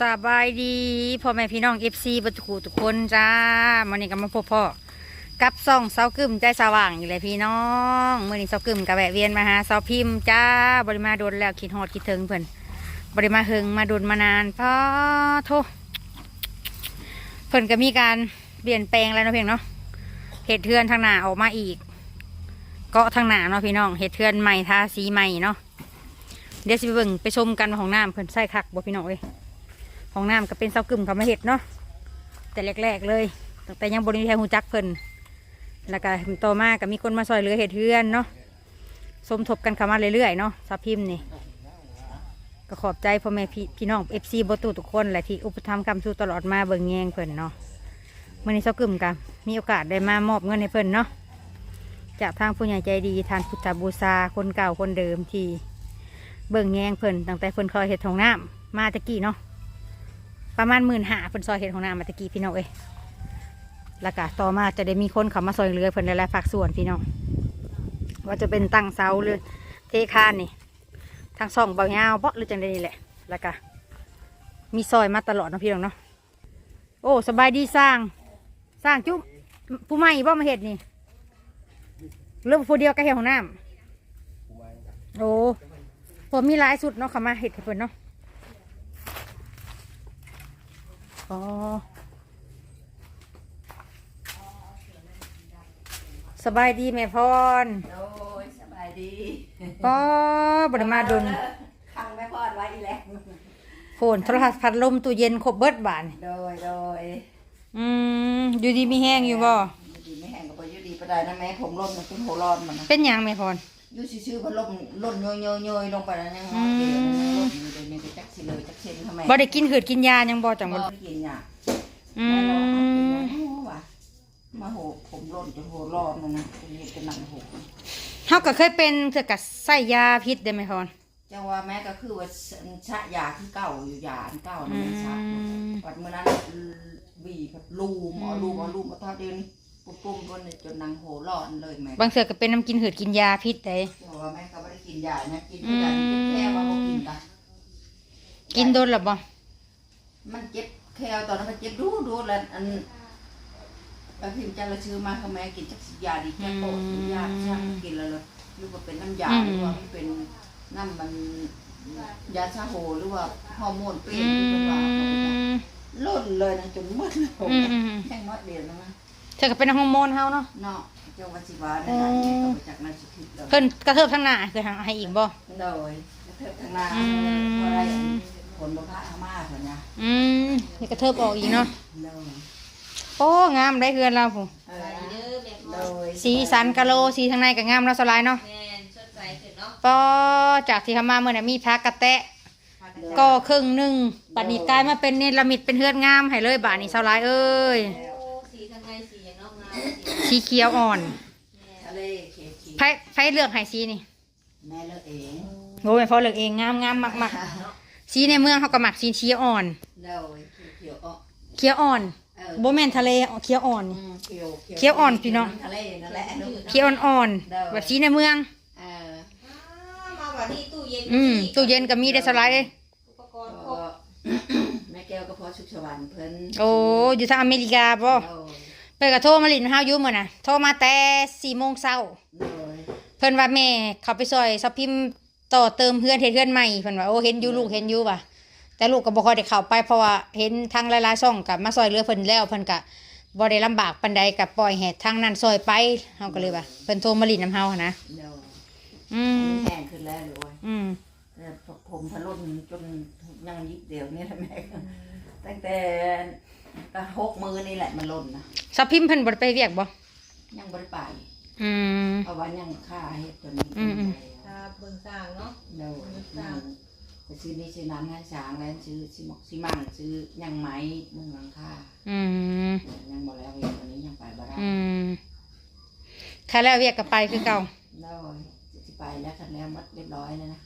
สบายดีพ่อแม่พี่น้องเอฟซีบัตุทุกคนจ้ามื่อนี้ก็มาพบพ่อกับซ่องเสากึมใจสว่างอยู่เลยพี่น้องมื่อนี้เสากึมกับแวะเวียนมาหาเสาพิมพ์จ้าบริมาโดนแล้วคิดฮอดคิดถึงเพิ่นบริมาเฮงมาโดนมานานพ่อโทษเพิ่นก็มีการเปลี่ยนแปลงแล้วเนาะเพียงเนาะเหตุเทือนทางหน้าออกมาอีก เกาะทางหน้าเนาะพี่น้องเหตุเทือนใหม่ทาสีใหม่เนาะเดี๋ยวสิไปเบิ่งไปชมกันของน้ำเพิ่นใส่คักบ่พี่น้องเอ้ย ของน้ำก็เป็นเสากึ่มเขามาเห็ดเนาะแต่แรกๆเลยตั้งแต่ยังบริมีใครหูจักเพิ่นแล้วก็ต่อมาก็มีคนมาซอยเหลือเห็ดเทือนเนาะสมทบกันเข้ามาเรื่อยๆเนาะสาพิมนี่ก็ขอบใจพ่อแม่พี่พี่น้องเอฟซีบตูทุกคนแหละที่อุปถัมภ์คำสู้ตลอดมาเบิ่งแยงเพิ่นเนาะเมื่อนี้เสากึ่มกันมีโอกาสได้มามอบเงินให้เพิ่นเนาะจากทางผู้ใหญ่ใจดีทานพุทธบูชาคนเก่าคนเดิมที่เบิ่งแยงเพิ่นตั้งแต่เพิ่นเคยเห็ดของน้ำมาตะกี้เนาะ ประมาณหมื่นหาเพิ่นซอยเห็ดของน้ำมาตะกี้พี่น้องเอ้ยแล้วก็ต่อมาจะได้มีคนเขามาซอยเรือเพิ่นหลายๆฝากส่วนพี่น้องว่าจะเป็นตั้งเสาหรือเทคานนี่ทางซ่องเบาเงาวเบาะหรือจังใดนี่แหละ แล้วก็มีซอยมาตลอดเนาะพี่น้องเนาะโอ้สบายดีสร้าง สร้างจุ๊บผู้ใหม่บ่มาเห็ดนี่เริ่มผู้เดียวก็เห็ดของน้ำโอ้ผมมีหลายสุดเนาะเขามาเห็ดเพิ่นเนาะ อ๋อ สบายดีแม่พรโอ้ยสบายดีก็บไดมาดนขังแม่พอดไว้อีแล้วโผนโทรทัศน์พัดลมตู้เย็นครบเบิดบานโดยโดยอืมอยู่ดีมีแห้งอยู่บ่อยู่ดีไม่แห้งก็บ่อยู่ดีปานใดนะแม่ผมล่นมันเป็นหัวร้อนมันนะเป็นหยังแม่พร อยู่ซื่อๆพัดลมล่นโยโยโยลงไปแล้วยังอืมเกลียวยังล่นอยู่เดี๋ยวนี้ก็จักสิเลยจักเช่นทำไมบ่ได้กินหืดกินยายังบ่จังบ่บ่ได้กินหยาอืมว่ะมาโหผมล่นจนหัวร้อนมันนะเป็นเห็ดเป็นหนังโหเฮาก็เคยเป็นเถือกับใส่ยาพิษได้ไหมพรจังว่าแม่ก็คือว่าชะยาที่เก่าอยู่ยาอันเก่าอืนั่นแหละชะมวัดเมื่อนั้นบีบลูมเอาลูมเอาลูมมาทอดเดียวนี้ ปุ๊บปุ๊บจนจนนางโหร้อนเลยแม่บางเถือก็เป็นน้ำกินหืดกินยาพิษได้เพราะว่าแม่ก็ไม่ได้กินยานะกินทุกอย่างกินแค่ว่าบ่กินตะกินโดนหรือบ่มันเจ็บแค่ตอนนั้นมันเจ็บดูดูแล้วอันบางทีมันจะระชื่อมาเขาแม่กินจักสิยาดีแค่โปะยาช่างกินแล้วเลยหรือว่าเป็นน้ำยาหรือว่ามันเป็นน้ำมันยาชาโหหรือว่าฮอร์โมนเปลี่ยอืนหรือว่าเขาไปจักมล่นเลยนะจนมืดเลยผมอืมอืมอืมแค่น้อยเดียวนะนะเธอก็เป็นฮอร์โมนเฮาเนาะเนาะเจ้าวัชิวาเนี่ยนะเนี่ยก็มาจากนาชิคิดเลยเพิ่นกระเทิบทางหน้าคือทางให้อีกบ่โดยกระเทิบทางหน้าอืมเพราะอะไรผลบพระอามาเถอะนะอืมนี่กระเทิบออกอีกเนาะโดยโอ้งามได้เฮือนเราผู้เออโดยสีสันกะโลสีทางในก็งามเนาะสลายเนาะแม่นสดใสขึ้นเนาะปอจากที่ทำมาเมื่อน่ะมีพักกระแตะก็ครึ่งหนึงบัดนี้กลายมาเป็นเนรมิตเป็นเฮือนงามให้เลยบาดนี้สลายเอ้ย สีเขียวอ่อนทะเลเคคีไผไผเลือกให้สีนี่แม่เลิกเองโอ้ยพอเลือกเองงามงามมากๆสีในเมืองเขาก็มักสีเขียวอ่อนโดยเขียวๆอะเขียวอ่อนเออโบแมนทะเลเขียวอ่อนอืมเขียวเขียวอ่อนพี่น้องทะเลนั่นแหละลูกเขียวอ่อนๆแบบสีในเมืองเออมาวันนี้ตู้เย็นอืมตู้เย็นก็มีได้สลายเลยอุปกรณ์ครก็บแม่แก้วก็พอชุกชวันเพิ่นโอ้อยู่ทางอเมริกาป่โดยเพิ่นก็โทรมาลินเฮาอยู่มื้อน่ะโทรมาแต่4โมงเช้าโดยเพิ่นว่าแม่เขาไปซอยซับพิมพ์ต่อเติมเพื่อนเฮ็ดเพื่อนใหม่เพิ่นว่าโอ้เห็นอยู่ลูกเห็นอยู่ว่ะแต่ลูกก็บ่ค่อยได้เข้าไปเพราะว่าเห็นทางหลายๆช่องก็มาซอยเหลือเพิ่นแล้วเพิ่นก็บ่ได้ลำบากปานใดก็ปล่อยให้ทางนั้นซอยไปเฮาก็เลยว่าเพิ่นโทรมาลินนํเฮาหั้นนะโดยอืมแห้งขึ้นแล้วเลยอืมแต่ผมพะล่นจนยังยิบเดียวนี่แหละแม่ ตั้งแต่ตั้งหกมือนี่แหละมันล่นนะซับพิมพ์เพิ่นบ่ได้ไปเวียกบ่ยังบริไปอืมเอาไว้ยังค่าเฮ็ดจนนี้อืมอืม ตาเบิ่งสร้างเนาะ เดี๋ยวนั่งไปซื้อนี่ซื้อน้ำงานสางแล้วซื้อซื้อหมอกซื้อมั่งซื้อยังไม้มุงหลังคาอืมยังบ่แล้วเองวันนี้ยังไปบ่ได้อืมค่ะแล้วเวียกก็ไปคือเก่าแล้วจะไปแล้วคันแล้วหมดเรียบร้อยแล้วนะ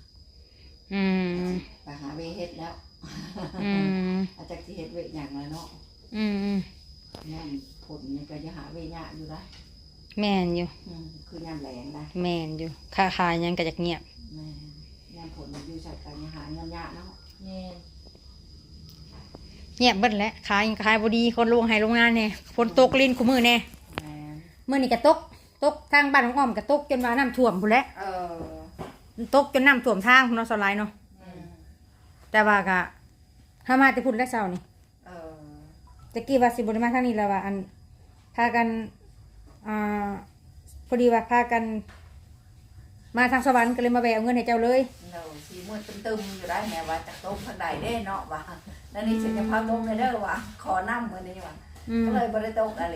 อืมไปหาเวเฮ็ดแล้ว อืมอาจจะที่เฮ็ดเวทอย่างแล้วเนาะอืมย่ามผลนี่ก็จะหาเวญะอยู่ได้แม่นอยู่ อืมคือย่ามแหลงได้แม่นอยู่ค่าขายยังก็จะเงียบ แม่ย่ามผลอยู่ใส่กันยังหาเงินยะเนาะแม่นเงียบเบิดแล้วขายยังขายบ่ดีคนลงให้โรงงานแน่ฝนตกลิ้นคู่มือแน่แม่นมื้อนี้ก็ตกตกทางบ้านของอ้อมก็ตกจนว่าน้ำท่วมพุ่นแหละเออ ตกจนน้ำท่วมทางพุ่นเนาะสลายเนาะอืม แต่ว่าก็ถ้ามาแต่พุ่นได้เช้านี่เออตะกี้ว่าสิบ่ได้มาทางนี้แล้วว่าอันพากันอ่าพอดีว่าพากัน มาทางสวรรค์ก็เลยมาแบกเอาเงินให้เจ้าเลยเราสีมืดตึมๆอยู่ได้แม่ว่าจากต้มทางใดเด้เนาะว่านั่นนี่ฉันจะพาต้มเลยเด้อว่าขอน้ำมื้อนี้ว่าอืมก็เลยบ่ได้ต้มอะไร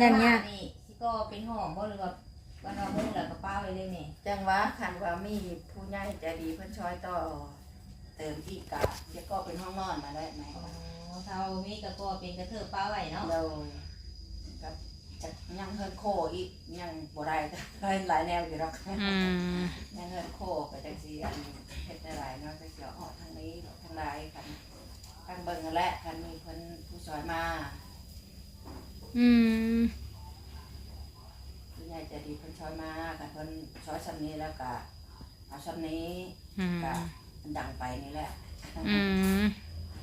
นั่นเนี่ยนี่สิก็เป็นหอมบ่หรือว่าวันเอามุ่งแล้วก็ป้าไว้เลยนี่จังว่าคันว่ามีผู้ใหญ่ใจดีเพิ่นช่วยต่อ เติมอีกกะจะก็เป็นห้องนอนมาได้ไหมอ๋อเท่ามีก็ก็เป็นกระเทิบป้าไว้เนาะเรากับจะยังเฮินโคอีกยังบ่ได้หลายแนวอยู่หรอกอืมยังเฮินโคก็จังซี่อันเฮ็ดได้หลายเนาะจังสิเอาออกทางนี้ทางใดคันทางเบิ่งนั่นแหละคันมีเพิ่นผู้ช่วยมา อืมผู้ใหญ่ใจดีเพิ่นช่วยมาคันเพิ่นช่วยซำนี้แล้วก็เอาซำนี้อืมก็ มันดังไปนี่แหละอืม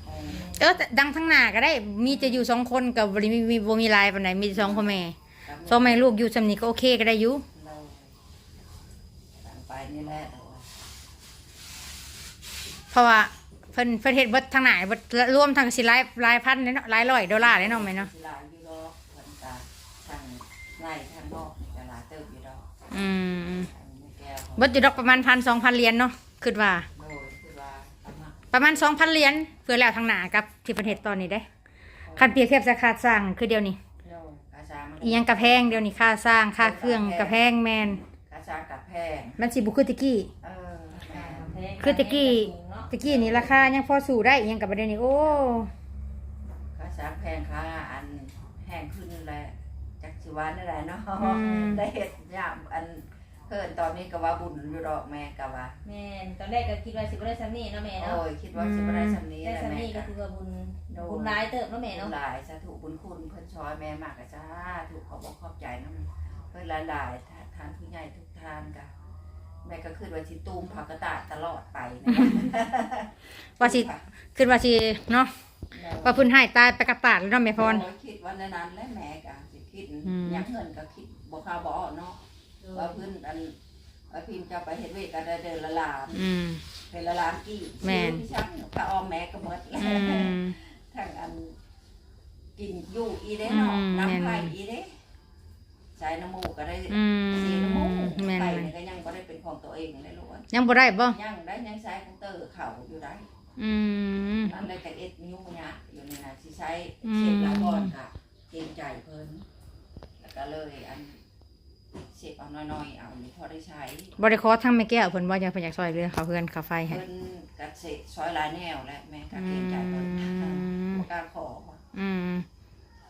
เออเออแต่ดังทั้งหน้าก็ได้ มีจะอยู่สองคนกับบริมีมีบ่มีหลายปานใดมีแต่สองพ่อแม่สองแม่ลูกอยู่สำนี้ก็โอเคก็ได้อยู่เราดังไปนี่แหละเพราะว่าเพิ่นเพิ่นเฮ็ดเบิดทั้งหน้าเบิดรวมทั้งสิหลายหลายพันเลยเนาะหลายร้อยดอลลาร์เลยเนาะแม่เนาะสิหลายอยู่ดอกเพิ่นก็ทางไร่ทางนอกนี่ก็หลายเติบอยู่ดอกอืมทางแม่แก้วเขาเบิดอยู่ดอกประมาณพันสองพันเหรียญเนาะคิดว่า โดยคือว่าทำมา ประมาณสองพันเหรียญเพื่อแล้วทางหน้ากับที่ประเทศตอนนี้ได้คันเปรียบเทียบราคาสร้างคือเดียวนี้โดยกาซามันอีหยังกระแพงเดียวนี้ค่าสร้างค่าเครื่องกระแพงแมนกาซากับแพงมันสิบุคือตะกี้เออแม่แพงคือตะกี้เนาะตะกี้นี่ราคายังพอสู่ได้อีหยังกับประเด็นนี้โอ้กาซาแพงค่ะอันแห้งขึ้นแหละจักสิวานี่แหละเนาะอืมได้เฮ็ดยามอัน เพิ่นตอนนี้ก็ว่าบุญอยู่ดอกแม่ก็ว่าแม่นตอนแรกก็คิดว่าสิบ่ได้ซ้ำนี่เนาะแม่เนาะโอ้ยคิดว่าสิบ่ได้สำนี้ได้แหละซ้ำแม่นี่ก็ก็ถือว่าบุญโดนบุญร้ายเติบเนาะแม่แม่เนาะหลายสาธุบุญคุณเพิ่นช่วยแม่มากกะจ้าถูกขอบอกขอบใจนำเพิ่นหลายๆทาทานผู้ใหญ่ทุกทานกะแม่ก็คือว่าสิตูมผักกระตาดตลอดไปนะว่าสิขึ้นว่าสิเนาะว่าเพื้นให้ตายไปกับตาดแล้วเนาะแม่พร โอ้ยคิดวันนั้นและแม่กะสิคิดอืมหยังเงินก็คิดบ่ค่าบ่ออกเนาะ ว่าเพิ่นอันว่าพิมพ์จะไปเฮ็ดเวทก็ได้เดือนละล้านอืมเป็นละล้านกี่แม่นซื้อที่ช่างพระออมแม่ก็หมดแล้วอืมทั้งอันกินอยู่อีเด้เนาะอืมน้ำไผ่แม่น อีเด้ใช้น้ำมูกก็ได้อืมเสียน้ำมูกแม่นไผ่นี่ก็ยังบ่ได้เป็นของตัวเองเลยลูกอะยังบ่ได้บ่ยังได้ยังใช้ของเตอร์เขาอยู่ได้ อืม นั่นเลยแต่เอ็ดนิ้วเนี่ยอยู่ในนั้นสิใช้อืมเสร็จแล้วก่อนค่ะเกรงใจเพิ่นแล้วก็เลยอัน เสร็จเอาน้อยๆเอานี่พอได้ใช้บ่ได้ขอทั้งแม่แก้วเพิ่นว่าอยากเพิ่นอยากซอยเรือเขาเพื่อนเขาไฟให้เพิ่นกัเสร็จซอยหลายแนวและแม่ก็อืเกรงใจเพิ่นมบ่กล้าขออืม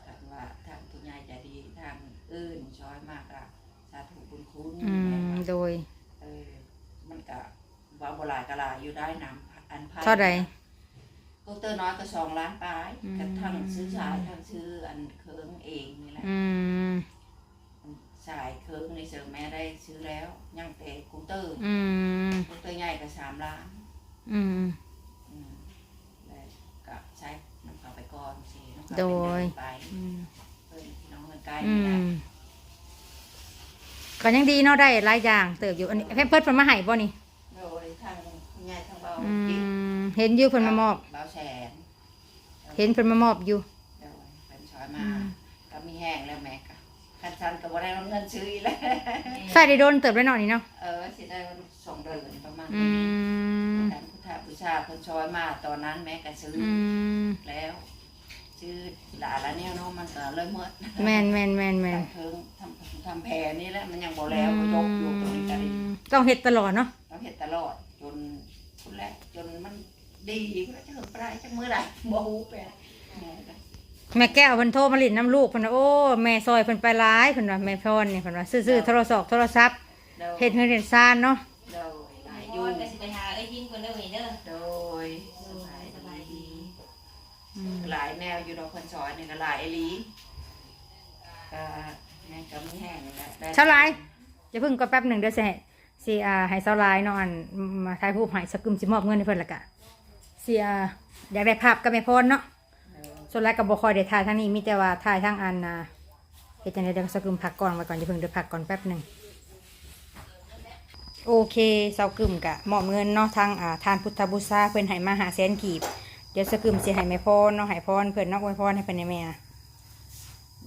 แต่ว่าทางคุณยายใจดีทางอื่นช้อยมากอะสาธุบุญคุณอืมโดยเออมันก็ว่าโบราณกะลาอยู่ได้นำอันไพ่เท่าใดกูเตอร์น้อยก็สองล้านปลายอืมกับทั้งซื้อสายทั้งซื้ออันเคิงเองนี่แหละอืม สายเคิงในเสริมแม่ได้ซื้อแล้วยังแต่กูเตอร์อืมกูเตอร์ใหญ่ก็สามล้านอืม อืมแล้วก็ใช้น้ำเขาไปก่อนสิน้ำเขาโดยไปอืมเพิ่นพี่น้องเงินใกล้อืนี่แหละมก็ยังดีเนาะได้หลายอย่างเติบอยู่อันนี้เพิ่นเพิ่นเพิ่นมาให้บ่นี่โดยทางคุณยายทางเบาอืจิ๊กมเห็นอยู่เพิ่นมามอบ เบาแสนเห็นเพิ่นมามอบอยู่ โดยเป็นช้อยมา ก็มีแห้งแล้วแม่กะ คันชันก็บ่ได้เงินซื้ออีกแล้วใส่ได้โดนเติบได้หน่อยนี่เนาะเออสิได้มันส่งเดือนประมาณอืนี้มการพุทธบูชาคนช้อยมาตอนนั้นแม่ก็ซื้ออืมแล้วซื้อหลานละเนี่ยเนาะมันก็เลยหมดแม่นแม่นแม่นแม่นทำเพิงทำทำแพรนี่แหละมันยังบ่แล้วก็ยกอยู่ตรงนี้ก็ดีต้องเฮ็ดตลอดเนาะต้องเฮ็ดตลอดจนพุ่นแหละจนมันดีก็จะเกิดปลายจักมื้อใดบ่ฮู้ไปแม่ก็ แม่แก้วเพิ่นโทรมาลิ้นน้ำลูกเพิ่นว่าโอ้แม่ซอยเพิ่นไปหลายเพิ่นว่าแม่พรนี่เพิ่นว่าซื้อๆโทรศัพท์โทรศัพท์เด้อเฮ็ดเฮือนเฮ็ดซ่านเนาะเด้อหลายอโยยู่นก็สิไปหาเอ้ยยิงคนเด้อเว้ยเด้อโดยสบายสบายดีอืมหลายแนวอยู่ดอกคนซอยนี่ก็หลายอหลีก็แม่ก็มีแห้งนี่แหละได้เท่าไหร่จะพึ่งก็แป๊บหนึ่งเดี๋ยวสิให้สิอ่าให้เซาไลน์เนาะอันมาถ่ายรูปให้สกึมสิมอบเงินให้เพิ่นและกะเสียอยากได้ภาพกับแม่พรเนาะ ส่วนแรกกับบ่คอยได้ถ่ายทางนี้มีแต่ว่าถ่ายทางอันนะเดจังได๋เดี๋ยวสกึมพักก่อนไว้ก่อนจะเพิ่งเดี๋ยวพักก่อนแป๊บหนึ่งโอเคเซากึมกะหมอบเงินเนาะทางอ่าทานพุทธบูชาเพิ่อนให้มาหาแสนกีบ เดี๋ยวสกึมสิให้แม่พรเนาะให้พรเพิ่อนนาะอวยพรให้เพิ่นได้แม่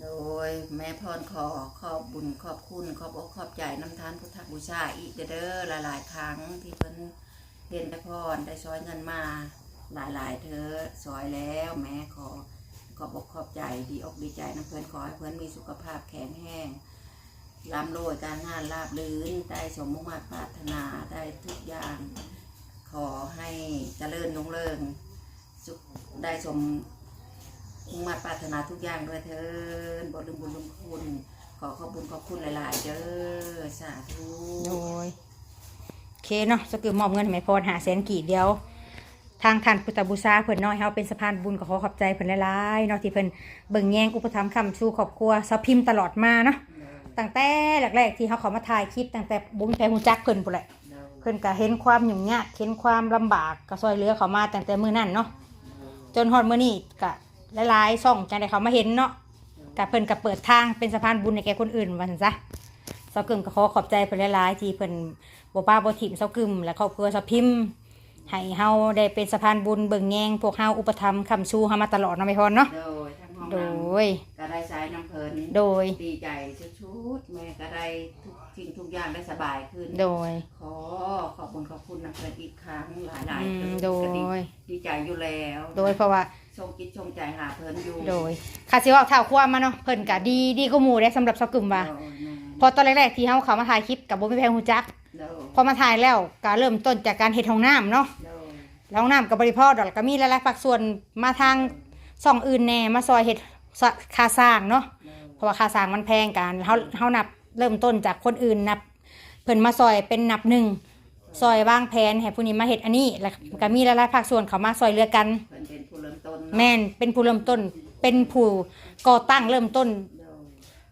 โดยแม่พรขอขอบบุญขอบคุณขอบอกขอบใจน้ำทานพุทธบูชาอีกเด้อหลายๆ ครั้งที่เพิ่นเห็นได้พรได้ซอยเงินมา หลายๆเธอซอยแล้วแม่ขอ ขอบอกขอบใจดีอกดีใจนะเพื่อนขอให้เพื่อนมีสุขภาพแข็งแรงร่ำรวยการงานราบรื่นได้สมมุ่งมั่นปรารถนาได้ทุกอย่าง ขอให้เจริญรุ่งเรืองได้สมมุ่งมาปรารถนาทุกอย่างด้วยเถินบทลืมบุญลืมคุณ ขอขอบุญขอบคุณหลาย ๆ เด้อสาธุโดยโอเคเนาะสกึมมอบเงินให้แม่พรหาแสนกีบเดียว ทางท่านพุทธบูชาเพิ่นน้อยเฮาเป็นสะพานบุญก็ขอขอบใจเพิ่นหลายๆเนาะที่เพิ่นเบิ่งแยงอุปถัมภ์คำสู่ครอบครัวสาวพิมพ์ตลอดมาเนาะตั้งแต่แรกๆที่เฮาเขามาถ่ายคลิปตั้งแต่บุญแพฮูจักเพิ่นพุ่นแหละเพิ่นก็เห็นความยุ่งยากเห็นความลำบากก็ซอยเหลือเขามาตั้งแต่มื้อนั้นเนาะจนฮอดมื้อนี้ก็หลายๆช่องจังได้เขามาเห็นเนาะก็เพิ่นก็เปิดทางเป็นสะพานบุญให้แก่คนอื่นว่าซั่นซะสาวกึมก็ขอขอบใจเพิ่นหลายๆที่เพิ่นบ่ป้าบ่ถิ่มสาวกึมและครอบครัวสาวพิมพ์ ให้เฮาได้เป็นสะพานบุญเบิ่งแยงพวกเฮาอุปถัมภ์คำชูเฮามาตลอดเนาะไม่พรเนาะ โดยทั้งห้องโดน้ยำก็ได้ใช้น้ำเพลินโดย ดีใจชุดๆแม่ก็ได้ทุกสิ่งทุกอย่างได้สบายขึ้น โดย ขอขอบคุณขอบคุณน้ำเพลินอีกครั้งหลายอืๆมเถิโดก็ดียดีใจอยู่แล้วโดยเพราะว่า ชงกิจชงใจหาเพลินอยู่โดยค่าสิเว่าเท่าความมาเนาะ เพิ่นก็ดีดีกว่าหมู่ได้สำหรับสาวกึมว่า โดยแม่พอตอนแรกๆที่เฮาเข้ามาถ่ายคลิปกับบ่มีแพงฮู้จัก โดยพอมาถ่ายแล้วก็เริ่มต้นจากการเฮ็ดห้องน้ำเนาะโดยแล้วห้องน้ำก็บ่ได้พอดอกก็มีหลายๆภาคส่วนมาทางช่องอื่นแน่มาซอยเฮ็ดสะค่าสร้างเนาะโดยเพราะว่าค่าสร้างมันแพงกันเฮาเฮานับเริ่มต้นจากคนอื่นนับเพิ่นมาซอยเป็นนับหนึ่งซอยวางแผนให้ผู้นี้มาเฮ็ดอันนี้แล้วก็มีหลายๆภาคส่วนเขามาซอยเรือกัน เพิ่นเป็นผู้เริ่มต้นเนาะแม่นเป็นผู้เริ่มต้นเป็นผู้ก่อตั้งเริ่มต้นโดย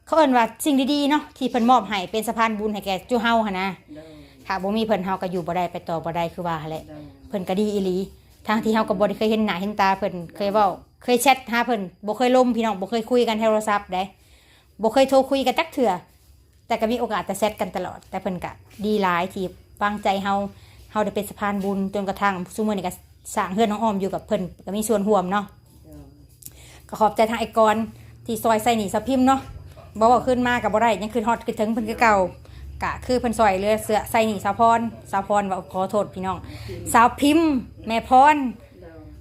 เขาเอิ้นว่าสิ่งดีๆเนาะที่เพิ่นมอบให้เป็นสะพานบุญให้แก่จูเฮาหั่นนะโดยถ้าบ่มีเพิ่นเฮาก็อยู่บ่ได้ไปต่อบ่ได้คือว่าหั่นแหละโดยเพิ่นก็ดีอีหลีทางที่เฮาก็บ่ได้เคยเห็นหน้าเห็นตาเพิ่นเคยเว้าเคยแชทหาเพิ่นบ่เคยล่มพี่น้องบ่เคยคุยกันโทรศัพท์ได้บ่เคยโทรคุยกันจักเทื่อแต่ก็มีโอกาสแต่แชทกันตลอด แต่เพิ่นก็ดีหลายที่วางใจเฮาเฮาได้เป็นสะพานบุญจนกระทั่งซุมื้อนี้ก็สร้างเฮือนน้องอ้อมอยู่กับเพิ่นก็มีส่วนร่วมเนาะโดยก็ขอบใจทางไอ้กรที่ซอยใส่หนีสะพิมพ์เนาะ บอกว่าขึ้นมากับบ่ได้ยังขึ้นฮอดขึ้นถึงเพิ่นคือเก่ากะคือเพิ่นซอยเรือเสือใส่หนีสาวพรสาวพรว่าขอโทษพี่น้องสาวพิมพ์ แม่พร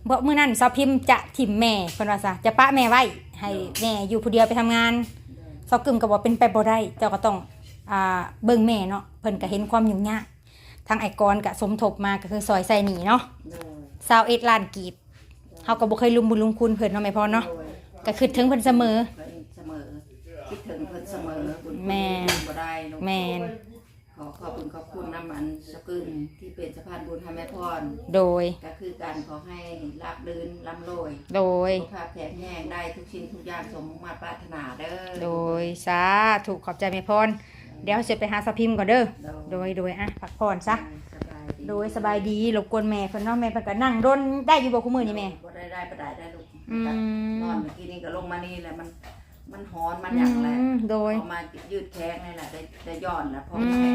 บอกมื้อนั้นสาวพิมพ์จะถิ่มแม่เพิ่นว่าซะจะปะแม่ไว้ให้แม่อยู่ผู้เดียวไปทำงานสาวกึมก็บอกเป็นไปบ่ได้เจ้าก็ต้องอ่าเบิ่งแม่เนาะเพิ่นก็เห็นความยุ่งยากทางไอกรก็สมทบมาก็คือซอยใส่หนีเนาะสาวเอ็ดล้านกีบเฮาก็บ่เคยลุมบุญลุมคุณเพิ่นเนาะแม่พรเนาะก็คือถึงเพิ่นเสมอ คิดถึงเพิ่นเสมอบุญคุณแม่ บ่ได้ลูกแม่นขอขอบคุณขอบคุณน้ำมันสกุลที่เป็นสะพานบุญให้แม่พร โดย ก็คือการขอให้รับลื่นร่ำรวยโดย สุขภาพแข็งแรงได้ทุกชิ้นทุกอย่างสมมาตรปรารถนาเด้อโดยสาถูกขอบใจแม่พรเดี๋ยวจะไปหาสาวพิมพ์ก่อนเด้อโดยโดยอะพักผ่อนซะสบายดีโดยสบายดีรบกวนแม่เพิ่นเนาะแม่เพิ่นก็นั่งดนได้อยู่บ่คุมื้อนี่แม่ บ่ได้ได้บ่ได้ได้ลูกอืม นอนเมื่อกี้นี้ก็ลงมานี่แหละมัน มันฮ้อนมันอืหยังแหละมโดยพอมายืดแข้งนี่แหละได้ได้ย้อนแล้วพออืมาแข้ง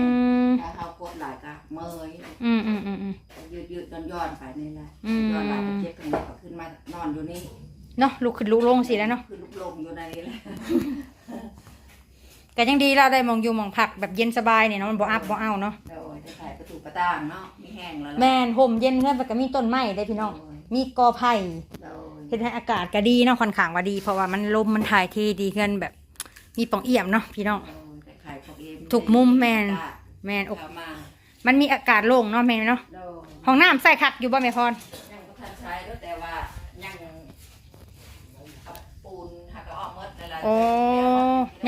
มถ้าเขากดหลายก็เมื่อยอืมอืมอืมอืมยืดยืดย้อนย้อนไปนี่แหละอืมย้อนหลายก็เจ็บตรงนี้ก็ขึ้นมานอนอยู่นี่เนาะลุกขึ้นลุกลงสิแล้วเนาะคือลุกลงอยู่ในนี้แหละก็ยังดีเราได้มองอยู่มองพักแบบเย็นสบายเนี่ยเนาะมันบ่อัพบ่เอาเนาะโดยได้ถ่ายประตูประต่างเนาะมีแห้งแล้วล่ะแม่นห่มเย็นเพื่อนก็มีต้นไม้ได้พี่น้องมีกอไผ่โดย เฮ็ดให้อากาศก็ดีเนาะค่อนข้างว่าดี เพราะว่ามันลมมันถ่ายที่ดีเกินแบบ มีปล่องเอี่ยมเนาะพี่น้องโดยได้ขายของเองทุกมุมแม่นแม่นอก เอามามันมีอากาศโล่งเนาะแม่เนาะโดยห้องน้ำใส่คักอยู่บ่แม่พร ยังก็ทันใช้แล้วแต่ว่ายังเอาปูนหักก็ออกหมดเลยล่ะโอ้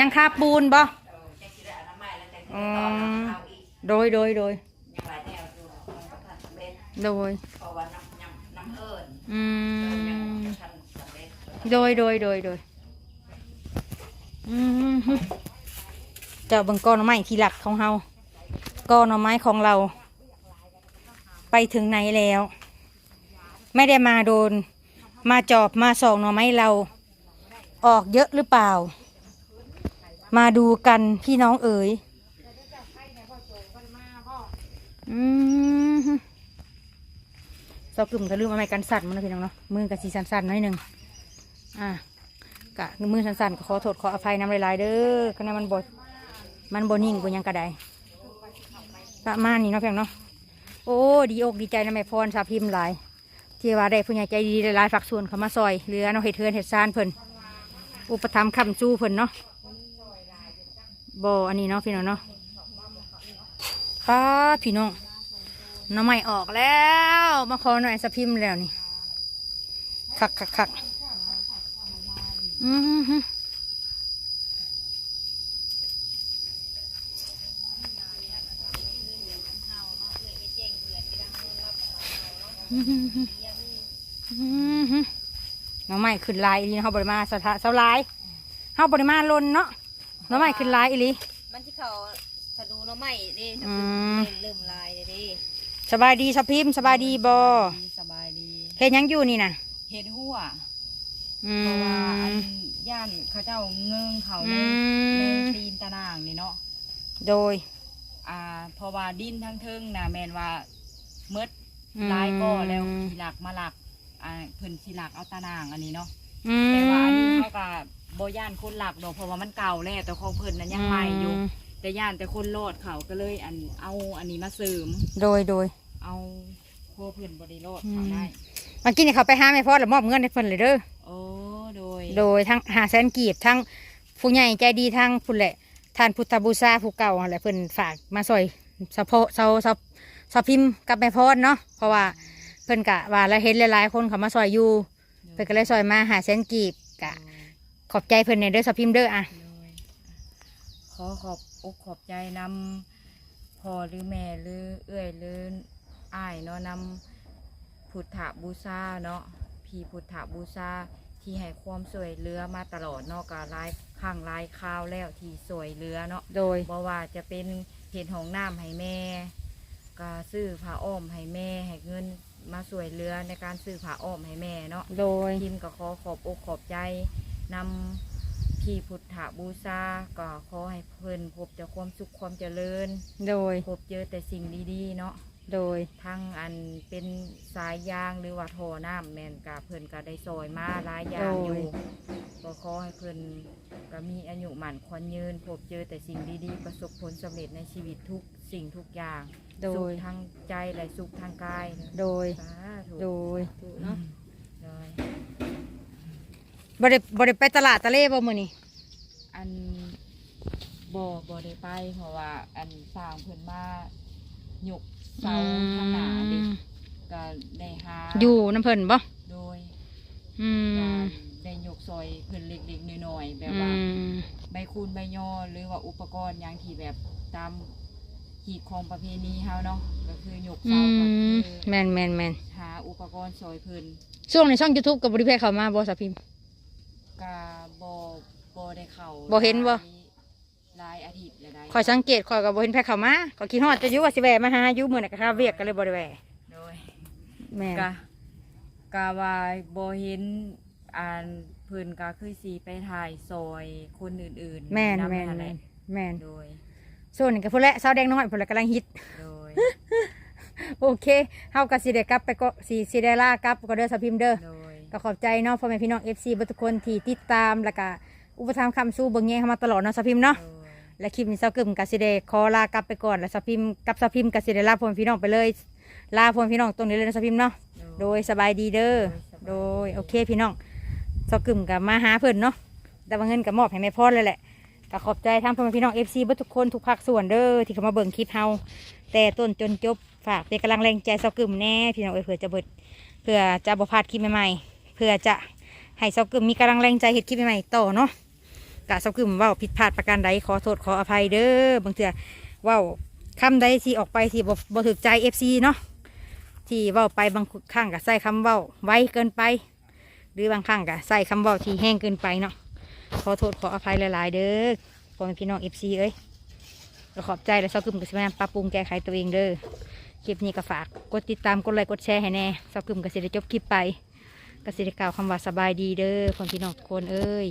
ยังคาปูนบ่ เออจังสิได้อนามัยแล้วจังสิได้ต่อแล้วเอาอีกโดยโดยโดยยังหลายแนวอยู่มันก็ทันสำเร็จโดย อืมโดยโดยโดยโดยอืมเจ้าเบิ่งก้อนหน่อไม้ที่หลักของเฮาก้อนหน่อไม้ของเรา ไปถึงไหนแล้ว ไม่ได้มาโดน มาจอบมาส่องหน่อไม้เรา ออกเยอะหรือเปล่า มาดูกันพี่น้องเอ๋ยอืม เสากึ่มก็ลืมเอาไม้กันสั่นมันนะพี่น้องเนาะมือกับสีสั่นๆหน่อยหนึ่งอะกะมือสั่นๆก็ขอโทษขออภัยน้ำลายๆเด้อคะมันบดมันบนิ่งบนยังกระไดประมาณนี้เนาะพี่น้องเนาะโอ้ดีอกดีใจนะแม่พรสาพิมพ์หลายที่ว่าได้ผู้ใหญ่ใจดีหลายๆฝักส่วนเขามาซอยเหลือเนาะเห็ดเทือนเห็ดซานเพิ่นอุปถัมภ์คำจู้เพิ่นเนาะบ่อันนี้เนาะพี่น้องเนาะป้าพี่น้อง น้ำใหม่ออกแล้ว มาขอหน่อยสะพิมพ์แล้วนี่คักคักคักอือหืออือหือหืออือหือหน้ำใหม่ขึ้นลายอีหลีเนาะเขาบริมาสะทะเสาลายเขาบริมาลนเนาะหน้ำใหม่ขึ้นลายอีหลีมันที่เขาถ้าดูเนาะไม่เด้อืมเริ่มลายเลยเด้ สบายดีสะพิมพ์สบายดีบอสบายดีเฮ็ดหยังอยู่นี่นะเห็ดหัวอืเพราะว่าอัมนย่านเขาเจ้าเงิงเขาอืในในมตีนตะนางนี่เนาะโดยอ่าเพราะว่าดินทั้งเทิงนะแมนว่าเมดอืมลายก็แล้วสีหลักมาหลักอ่าเพิ่นสีหลักเอาตะนางอันนี้เนาะอืมแต่ว่าอันนี้เขาก็บ่ย่านคนหลักดอกเพราะว่ามันเก่าแล้วแต่ของเพิ่นนั้นยังใหม่อยู่ แต่ย่านแต่คนโลดเขาก็เลยอันเอาอันนี้มาเสริม โดยโดย เอาพวกเพื่อนบริโลดอืมเขาได้ เมื่อกี้นี่เขาไปหาแม่พ่อแล้วมอบเงินให้เพิ่นเลยเด้อ โอ้โดย โดยทั้งหาแสนกีบทั้งผู้ใหญ่ใจดีทั้งผู้แหละท่านพุทธบูชาผู้เก่าอะไรเพิ่นฝากมาซอยสะโพเสาเสาเสาพิมพ์กับแม่พ่อเนาะเพราะว่าเพิ่นกะว่าแล้วเห็นหลายๆคนเขามาซอยอยู่เพิ่นก็เลยซอยมาหาแสนกีบกะ ขอบใจเพิ่นในเด้อเสาพิมพ์เด้ออะโดยขอขอบอกขอบใจนำพ่อหรือแม่หรือเอื้อยหรือ อ้ายเนาะนำพุทธบูชาเนาะพี่พุทธบูชาที่ให้ความสวยเหลือมาตลอดเนาะกะลายข้างลายข้าวแล้วที่สวยเหลือเนาะโดย บ่ว่าจะเป็นเห็ดของน้ำให้แม่ก็ซื้อผ้าอ้อมให้แม่ให้เงินมาสวยเหลือในการซื้อผ้าอ้อมให้แม่เนาะ โดย ทีมก็ขอขอบอกขอบใจนำพี่พุทธบูชาก็ขอให้เพิ่นพบแต่ความสุขความเจริญ โดย พบเจอแต่สิ่งดีๆเนาะ โดย ทั้งอันเป็นสายยางหรือว่าท่อน้ำแม่นกะเพิ่นก็ได้ซอยมาหลายอย่างอยู่ก็ขอให้เพิ่นก็มีอายุหมันควันยืน พบเจอแต่สิ่งดีๆ ประสบผลสำเร็จในชีวิตทุกสิ่งทุกอย่างโดสุขย ทางใจและสุขทางกายโดย สาธุโดยเนาะโดยบ่ได้บ่ได้ไปตลาดตะเล่บ่มื้อนี้อันบ่บ่ได้ไปเพราะว่าอันสร้างเพิ่นมา หยกเสาข้างหน้าดิก็ได้หาอยู่น้ำเพิ่นบ่โดยอืก็มได้หยกซอยเพิ่นเล็กๆน้อยๆแบบอืว่า มใบคูนใบย่อหรือว่าอุปกรณ์หยังที่แบบตามหีดของประเพณีเฮาเนาะก็คือหยกอืเสาก็มคือแม่นแม่นแม่นหาอุปกรณ์ซอยเพิ่นช่วงในช่อง YouTube กับบริเพศเข้ามาบ่สาวพิมพ์ก็บ่บ่ได้เข้าบ่เห็นบ่ หลายหลายอาทิตย์แล้วได้ คอยสังเกตคอยกับบ่เห็นแพคเข้ามาขอยคิดฮอดจะอยู่ว่าสิแวะมาหาอยู่มื้อน่ะก็คาเวียกก็เลยบ่ได้แวะโดยแม่นกะกะว่าบ่เห็นอ่านเพิ่นก็คือสีไปถ่ายซอยคนอื่นๆแม่นำแม่นนั่นแหแม่ละนแม่นโดยส่วนนี้ก็พุ่นแหละสาวแดงน้อยพุ่นแหละกำลังฮิต โดยโอเคเฮาก็สิได้กลับไปก็สิสิได้ลากลับก็เด้อสาวพิมพ์เด้อ โดย ก็ขอบใจเนาะพ่อแม่พี่น้อง FC เบ่ทุกคนที่ติดตามแล้วก็อุปถัมภ์คำสู้เบิ่งแยงเข้ามาตลอดเนาะสาวพิมพ์เนาะ โดย และคลิปนี้เซากึมกับสิเดขอลากลับไปก่อน แล้วสาวพิมพ์กับสาวพิมพ์กับสิเดลาพ่อแม่พี่น้องไปเลย ลาพ่อแม่พี่น้องตรงนี้เลยนะสาวพิมพ์เนาะโดยสบายดีเด้อโดยโอเคพี่น้องเซากึมกับมาหาเพิ่นเนาะแต่ว่าเงินกับมอบให้แม่พ่อเลยแหละก็ขอบใจทั้งพ่อแม่พี่น้อง FC เบ่ทุกคนทุกภาคส่วนเด้อที่เข้ามาเบิ่งคลิปเฮาแต่ต้นจนจบฝากเป็นกำลังแรงใจเซากึมแน่พี่น้องเอ้ยเผื่อจะเบิดเพื่อจะบ่พลาดคลิปใหม่ๆเพื่อจะให้เซากึมมีกำลังแรงใจเฮ็ดคลิปใหม่ๆต่อเนาะ กะเซากึมว่าผิดพลาดประการใดขอโทษขออภัยเด้อบางเถื่อว่าคำใดที่ออกไปที่บ่บ่ถึกใจเอฟซีเนาะที่ว้าไปบางครั้งก็ใส่คำว้าไว้เกินไป หรือบางครั้งก็ใส่คำว้าที่แห้งเกินไปเนาะขอโทษขออภัยหลาย ๆ เด้อพ่อแม่พี่น้องเอฟซีเอ้ยก็ขอบใจและเซากึมก็สิพยายามปรับปรุงแก้ไขตัวเองเด้อคลิปนี้ก็ฝากกดติดตามกดไลค์กดแชร์ให้แน่เซากึมก็สิได้จบคลิปไปก็สิได้กล่าวคำว่าสบายดีเด้อพ่อพี่น้องทุกคนเอ้ย